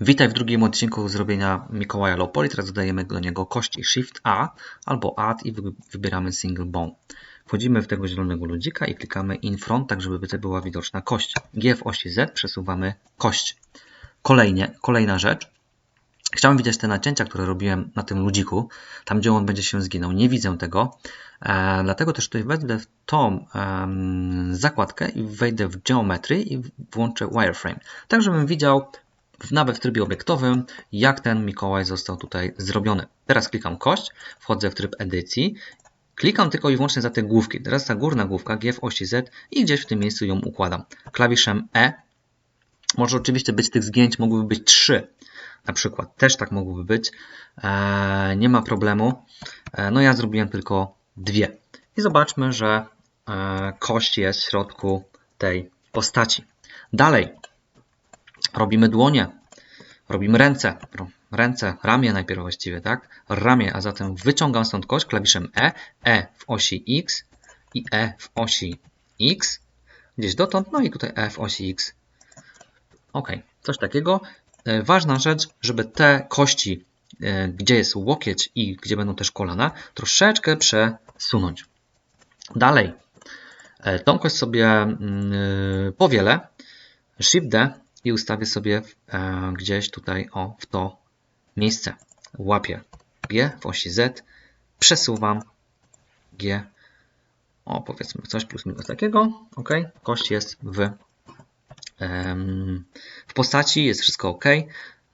Witaj w drugim odcinku zrobienia Mikołaja Lopoli. Teraz dodajemy do niego kości Shift A albo Add i wybieramy Single Bone. Wchodzimy w tego zielonego ludzika i klikamy In Front, tak żeby była widoczna kość. G w osi Z przesuwamy kość. Kolejnie, kolejna rzecz. Chciałem widzieć te nacięcia, które robiłem na tym ludziku, tam gdzie on będzie się zginął. Nie widzę tego, e, dlatego też tutaj wejdę w tą e, zakładkę i wejdę w Geometry i włączę Wireframe, tak żebym widział nawet w trybie obiektowym, jak ten Mikołaj został tutaj zrobiony. Teraz klikam kość, wchodzę w tryb edycji, klikam tylko i wyłącznie za te główki. Teraz ta górna główka G w osi Z i gdzieś w tym miejscu ją układam. Klawiszem E, może oczywiście być tych zgięć, mogłyby być trzy, na przykład też tak mogłoby być, e, nie ma problemu. E, no ja zrobiłem tylko dwie. I zobaczmy, że e, kość jest w środku tej postaci. Dalej, robimy dłonie, robimy ręce, ręce, ramię najpierw właściwie, tak? Ramię, a zatem wyciągam stąd kość klawiszem E, E w osi X i E w osi X, gdzieś dotąd, no i tutaj E w osi X. Ok, coś takiego. E, ważna rzecz, żeby te kości, e, gdzie jest łokieć i gdzie będą też kolana, troszeczkę przesunąć. Dalej, e, tą kość sobie mm, powielę, Shift D i ustawię sobie e, gdzieś tutaj o, w to miejsce. Łapię G w osi Z, przesuwam G, o powiedzmy coś plus minus takiego, ok, kość jest w, w postaci, jest wszystko ok.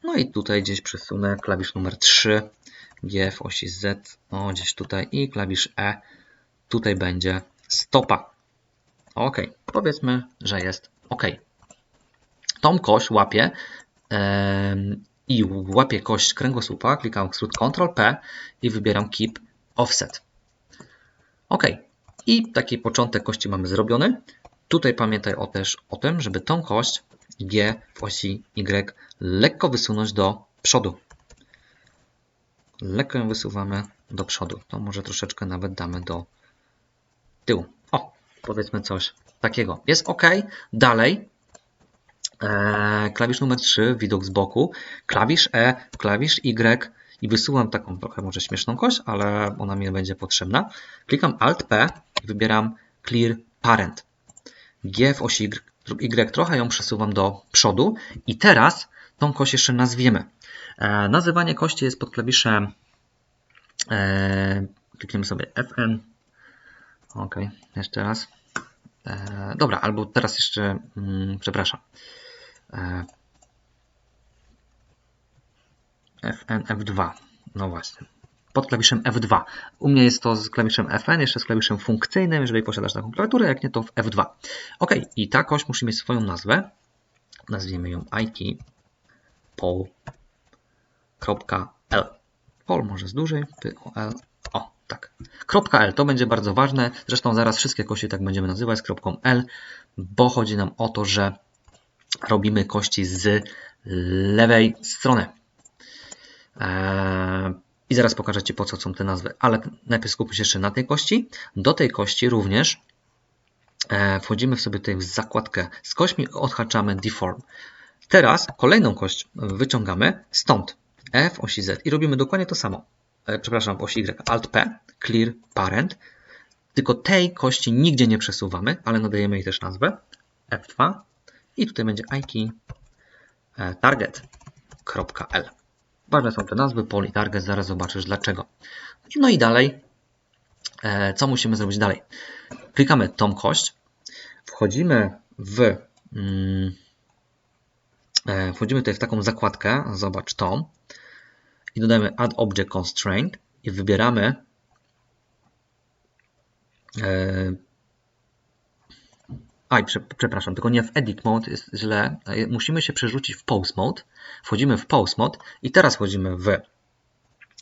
No i tutaj gdzieś przesunę klawisz numer 3, G w osi Z, o gdzieś tutaj i klawisz E, tutaj będzie stopa. Ok, powiedzmy, że jest ok tą kość łapię i łapię kość kręgosłupa, klikam skrót Ctrl P i wybieram Keep Offset. OK. I taki początek kości mamy zrobiony. Tutaj pamiętaj o też o tym, żeby tą kość G w osi Y lekko wysunąć do przodu. Lekko ją wysuwamy do przodu. To może troszeczkę nawet damy do tyłu. O, powiedzmy coś takiego. Jest OK. Dalej klawisz numer 3, widok z boku, klawisz E, klawisz Y i wysuwam taką trochę może śmieszną kość, ale ona mi będzie potrzebna. Klikam Alt P i wybieram Clear Parent. G w osi Y trochę ją przesuwam do przodu i teraz tą kość jeszcze nazwiemy. E, nazywanie kości jest pod klawiszem e, klikniemy sobie Fn ok, jeszcze raz dobra, albo teraz jeszcze, mm, przepraszam, E, Fn, F2. No właśnie. Pod klawiszem F2. U mnie jest to z klawiszem Fn, jeszcze z klawiszem funkcyjnym, jeżeli posiadasz taką klawiaturę, jak nie to w F2. Ok, i ta kość musi mieć swoją nazwę. Nazwijmy ją IT pol.l. Pol może z dłużej, P-O-L. O, tak. Kropka L to będzie bardzo ważne. Zresztą zaraz wszystkie kości tak będziemy nazywać z kropką L, bo chodzi nam o to, że robimy kości z lewej strony. Eee, I zaraz pokażę Ci po co są te nazwy, ale najpierw skupmy się jeszcze na tej kości. Do tej kości również e, wchodzimy sobie tutaj w zakładkę z kośćmi, odhaczamy Deform. Teraz kolejną kość wyciągamy stąd, E w osi Z i robimy dokładnie to samo. E, przepraszam, osi Y, Alt P, Clear Parent, tylko tej kości nigdzie nie przesuwamy, ale nadajemy jej też nazwę. F2, i tutaj będzie id e, target.l. Ważne są te nazwy, poli target, zaraz zobaczysz dlaczego. No i dalej, e, co musimy zrobić dalej? Klikamy tą kość, wchodzimy w mm, e, wchodzimy tutaj w taką zakładkę, zobacz tą i dodajemy add object constraint i wybieramy Aj, przepraszam, tylko nie w Edit Mode jest źle. Musimy się przerzucić w Pause Mode. Wchodzimy w Pause Mode i teraz wchodzimy w,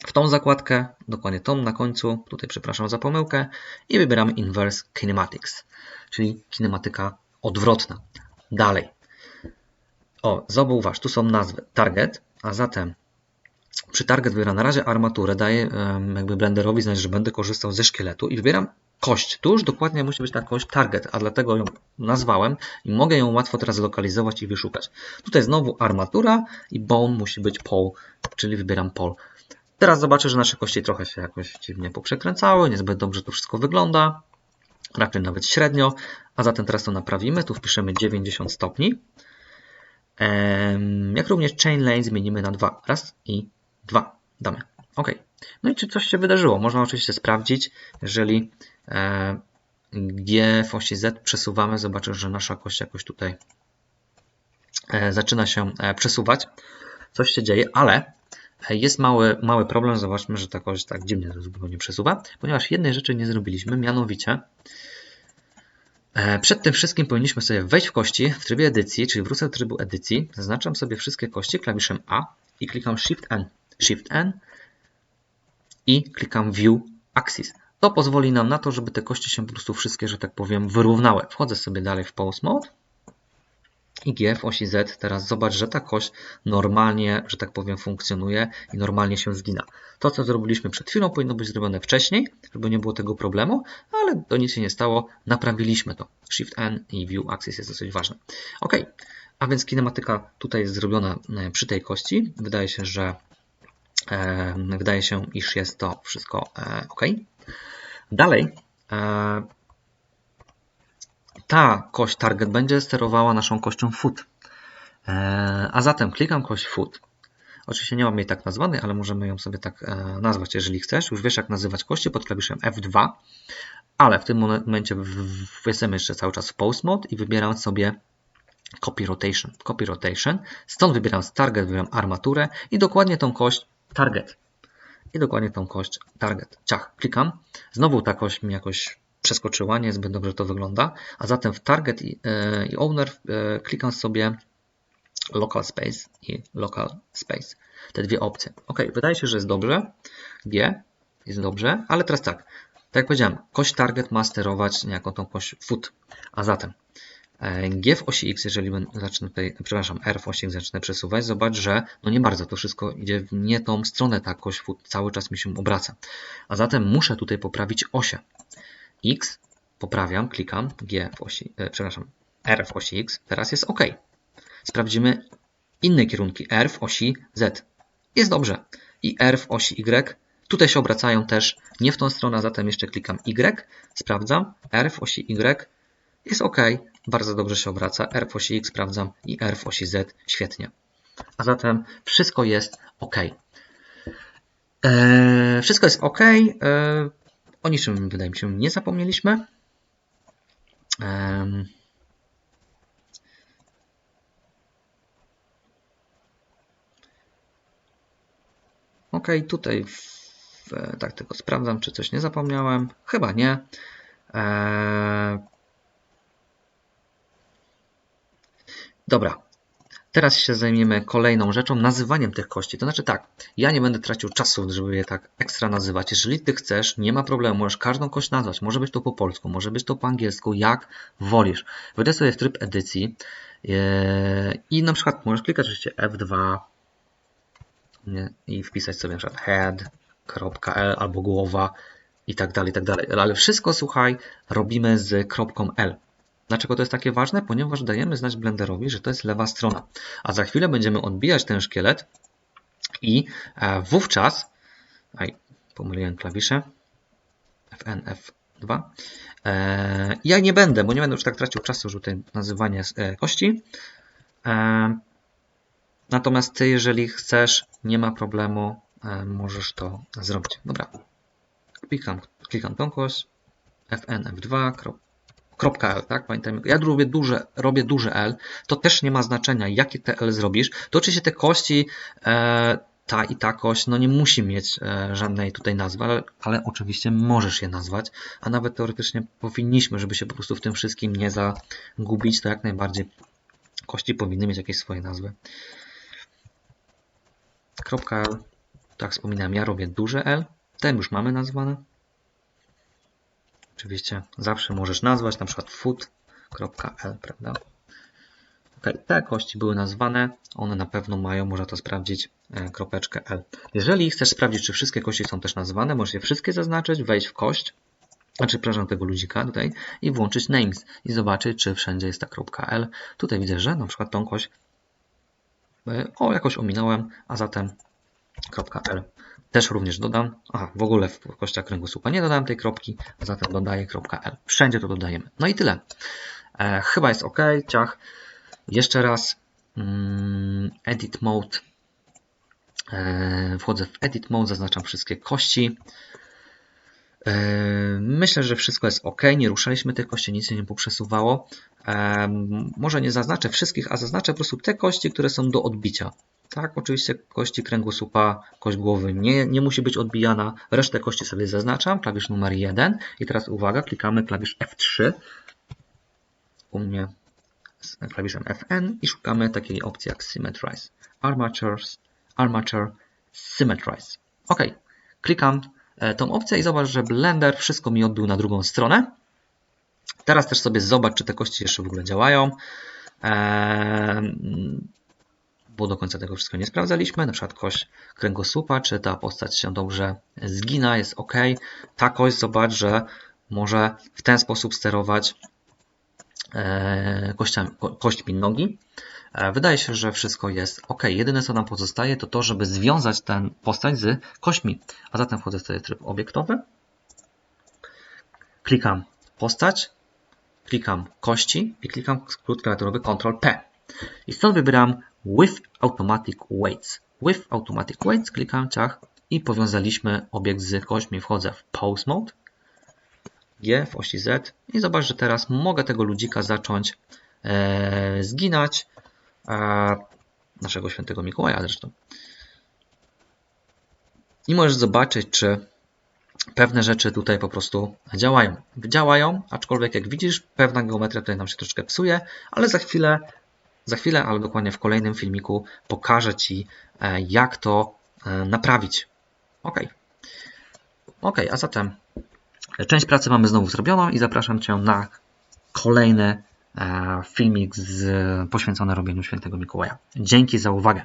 w tą zakładkę, dokładnie tą na końcu, tutaj przepraszam za pomyłkę i wybieramy Inverse Kinematics, czyli kinematyka odwrotna. Dalej. O, zauważ, tu są nazwy target, a zatem przy target wybieram na razie armaturę, daję jakby blenderowi znać, że będę korzystał ze szkieletu i wybieram kość. Tu już dokładnie musi być ta kość target, a dlatego ją nazwałem i mogę ją łatwo teraz zlokalizować i wyszukać. Tutaj znowu armatura i bone musi być pole, czyli wybieram pole. Teraz zobaczę, że nasze kości trochę się jakoś dziwnie poprzekręcały, niezbyt dobrze to wszystko wygląda, raczej nawet średnio, a zatem teraz to naprawimy. Tu wpiszemy 90 stopni. Jak również chain lane zmienimy na 2. Raz i 2. Damy. OK. No i czy coś się wydarzyło? Można oczywiście sprawdzić, jeżeli e, G w osi Z przesuwamy, zobaczysz, że nasza kość jakoś tutaj e, zaczyna się e, przesuwać. Coś się dzieje, ale jest mały, mały problem. Zobaczmy, że ta kość tak dziwnie nie przesuwa, ponieważ jednej rzeczy nie zrobiliśmy, mianowicie przed tym wszystkim powinniśmy sobie wejść w kości w trybie edycji, czyli wrócę do trybu edycji, zaznaczam sobie wszystkie kości klawiszem A i klikam Shift N. Shift N i klikam View Axis. To pozwoli nam na to, żeby te kości się po prostu wszystkie, że tak powiem, wyrównały. Wchodzę sobie dalej w Pause Mode i G w osi Z. Teraz zobacz, że ta kość normalnie, że tak powiem, funkcjonuje i normalnie się zgina. To, co zrobiliśmy przed chwilą, powinno być zrobione wcześniej, żeby nie było tego problemu, ale to nic się nie stało. Naprawiliśmy to. Shift N i View Axis jest dosyć ważne. OK, a więc kinematyka tutaj jest zrobiona e, przy tej kości. Wydaje się, że wydaje się, iż jest to wszystko e, OK. Dalej ta kość target będzie sterowała naszą kością foot. A zatem klikam kość foot. Oczywiście nie mam jej tak nazwanej, ale możemy ją sobie tak nazwać, jeżeli chcesz. Już wiesz, jak nazywać kości pod klawiszem F2, ale w tym momencie jestem jeszcze cały czas w post mode i wybieram sobie copy rotation. Copy rotation. Stąd wybieram target, wybieram armaturę i dokładnie tą kość target. I dokładnie tą kość target. Ciach, klikam. Znowu ta kość mi jakoś przeskoczyła, niezbyt dobrze to wygląda. A zatem w target i, e, i owner e, klikam sobie local space i local space. Te dwie opcje. Ok, wydaje się, że jest dobrze. G jest dobrze, ale teraz tak. Tak jak powiedziałem, kość target ma sterować niejako tą kość foot. A zatem G w osi X, jeżeli zacznę tutaj, przepraszam, R w osi X zacznę przesuwać, zobacz, że no nie bardzo to wszystko idzie w nie tą stronę, ta kość cały czas mi się obraca. A zatem muszę tutaj poprawić osię. X poprawiam, klikam, G w osi, e, przepraszam, R w osi X, teraz jest OK. Sprawdzimy inne kierunki, R w osi Z. Jest dobrze. I R w osi Y. Tutaj się obracają też nie w tą stronę, zatem jeszcze klikam Y, sprawdzam, R w osi Y jest OK, bardzo dobrze się obraca. R w osi X sprawdzam i R w osi Z świetnie. A zatem wszystko jest OK. Eee, wszystko jest OK. Eee, o niczym wydaje mi się nie zapomnieliśmy. Eee, OK, tutaj w, tak tylko sprawdzam, czy coś nie zapomniałem. Chyba nie. Eee, Dobra, teraz się zajmiemy kolejną rzeczą, nazywaniem tych kości. To znaczy tak, ja nie będę tracił czasu, żeby je tak ekstra nazywać. Jeżeli ty chcesz, nie ma problemu, możesz każdą kość nazwać. Może być to po polsku, może być to po angielsku, jak wolisz. Wejdę sobie w tryb edycji e, i na przykład możesz klikać oczywiście F2 i wpisać sobie na przykład head.l albo głowa i tak dalej, i tak dalej. Ale wszystko, słuchaj, robimy z kropką L. Dlaczego to jest takie ważne? Ponieważ dajemy znać Blenderowi, że to jest lewa strona. A za chwilę będziemy odbijać ten szkielet i e, wówczas, aj, pomyliłem klawisze, FN, F2, e, ja nie będę, bo nie będę już tak tracił czasu, że tutaj nazywanie e, kości. Natomiast ty, jeżeli chcesz, nie ma problemu, możesz to zrobić. Dobra, klikam, klikam tą kość, FN, F2, L, tak? Pamiętajmy, ja robię duże, robię duże L, to też nie ma znaczenia, jakie te L zrobisz. To oczywiście te kości, e, ta i ta kość, no nie musi mieć e, żadnej tutaj nazwy, ale, ale oczywiście możesz je nazwać, a nawet teoretycznie powinniśmy, żeby się po prostu w tym wszystkim nie zagubić, to jak najbardziej kości powinny mieć jakieś swoje nazwy. Kropka L, tak wspominałem, ja robię duże L, ten już mamy nazwane. Oczywiście zawsze możesz nazwać na przykład foot.l, prawda? Ok, te kości były nazwane, one na pewno mają, można to sprawdzić, e, kropeczkę L. Jeżeli chcesz sprawdzić, czy wszystkie kości są też nazwane, możesz je wszystkie zaznaczyć, wejść w kość znaczy, przepraszam, tego ludzika tutaj i włączyć names i zobaczyć, czy wszędzie jest ta kropka L. Tutaj widzę, że na przykład tą kość e, o, jakoś ominąłem, a zatem kropka L też również dodam. Aha, w ogóle w kościach kręgosłupa nie dodałem tej kropki, a zatem dodaję L. Wszędzie to dodajemy. No i tyle. E, chyba jest ok, ciach. Jeszcze raz mm, edit mode. E, wchodzę w edit mode, zaznaczam wszystkie kości. Myślę, że wszystko jest ok. Nie ruszaliśmy tych kości, nic się nie poprzesuwało. Może nie zaznaczę wszystkich, a zaznaczę po prostu te kości, które są do odbicia. Tak, oczywiście kości kręgosłupa, kość głowy nie, nie musi być odbijana. Resztę kości sobie zaznaczam, klawisz numer 1. I teraz uwaga, klikamy klawisz F3. U mnie z klawiszem Fn i szukamy takiej opcji jak Symmetrize. Armatures, Armature, Symmetrize. OK, klikam tą opcję i zobacz, że Blender wszystko mi odbił na drugą stronę. Teraz też sobie zobacz, czy te kości jeszcze w ogóle działają. Eee, bo do końca tego wszystkiego nie sprawdzaliśmy, na przykład kość kręgosłupa, czy ta postać się dobrze zgina, jest ok. Ta kość, zobacz, że może w ten sposób sterować e, kościami, kośćmi nogi. E, wydaje się, że wszystko jest ok. Jedyne co nam pozostaje to to, żeby związać tę postać z kośćmi. A zatem wchodzę w tryb obiektowy. Klikam postać, klikam kości i klikam skrót klawiaturowy Ctrl P. I stąd wybieram with automatic weights. With automatic weights klikam ciach i powiązaliśmy obiekt z kośćmi. Wchodzę w pose mode, G w osi Z i zobacz, że teraz mogę tego ludzika zacząć e, zginać. E, naszego świętego Mikołaja zresztą. I możesz zobaczyć, czy pewne rzeczy tutaj po prostu działają. Działają, aczkolwiek jak widzisz, pewna geometria tutaj nam się troszeczkę psuje, ale za chwilę za chwilę, ale dokładnie w kolejnym filmiku pokażę Ci, e, jak to e, naprawić. Ok. Ok, a zatem część pracy mamy znowu zrobioną i zapraszam Cię na kolejny e, filmik z, poświęcony robieniu świętego Mikołaja. Dzięki za uwagę.